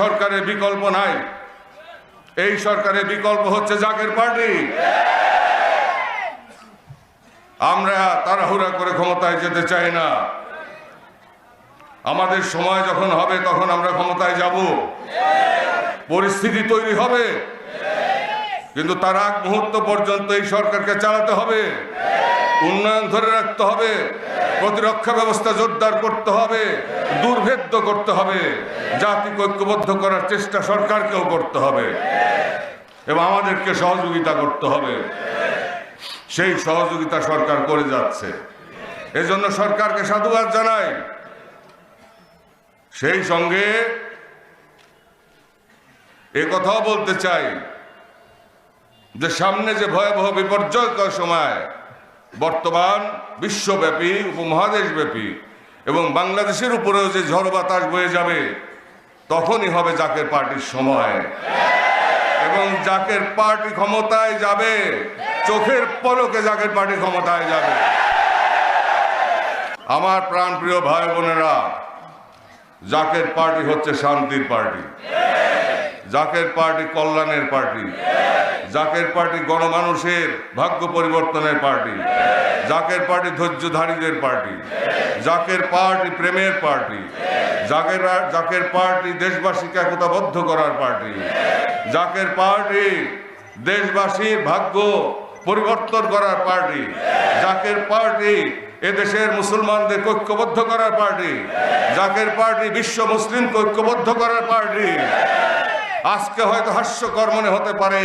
সরকারের বিকল্প নাই। এই সরকারের বিকল্প হচ্ছে জাকের পার্টি। আমরা তাড়াহুড়া করে ক্ষমতায় যেতে চাই না। আমাদের সময় যখন হবে তখন আমরা ক্ষমতায় যাব। পরিস্থিতি তৈরি হবে। কিন্তু তার আগ মুহূর্ত পর্যন্ত এই সরকারকে চালাতে হবে। উন্নয়ন ধরে রাখতে হবে, প্রতিরক্ষা ব্যবস্থা জোরদার করতে হবে, দুর্ভেদ্য করতে হবে, জাতিকে ঐক্যবদ্ধ করার চেষ্টা সরকারকেও করতে হবে। এবং আমাদেরকে সহযোগিতা করতে হবে। সেই সহযোগিতা সরকার করে যাচ্ছে। এজন্য সরকারকে সাধুবাদ জানাই। সেই সঙ্গে এ কথাও বলতে চাই যে সামনে যে ভয়াবহ বিপর্যয়কর সময় বর্তমান বিশ্বব্যাপী উপমহাদেশব্যাপী এবং বাংলাদেশের উপরেও যে ঝড় বাতাস বয়ে যাবে, তখনই হবে জাকের পার্টির সময়। এবং জাকের পার্টি ক্ষমতায় যাবে, চোখের পলকে জাকের পার্টি ক্ষমতায় যাবে। আমার প্রাণপ্রিয় ভাই বোনেরা, জাকের পার্টি হচ্ছে শান্তির পার্টি। জাকের পার্টি কল্যাণের পার্টি। জাকের পার্টি গণমানুষের ভাগ্য পরিবর্তনের পার্টি। জাকের পার্টি ধৈর্যধারীদের পার্টি। জাকের পার্টি প্রেমের পার্টি। জাকের জাকের পার্টি দেশবাসীকে একতাবদ্ধ করার পার্টি। জাকের পার্টি দেশবাসীর ভাগ্য পরিবর্তন করার পার্টি। জাকের পার্টি এদেশের মুসলমানদের ঐক্যবদ্ধ করার পার্টি। জাকের পার্টি বিশ্ব মুসলিমকে ঐক্যবদ্ধ করার পার্টি। আজকে হয়তো হাস্যকর মনে হতে পারে।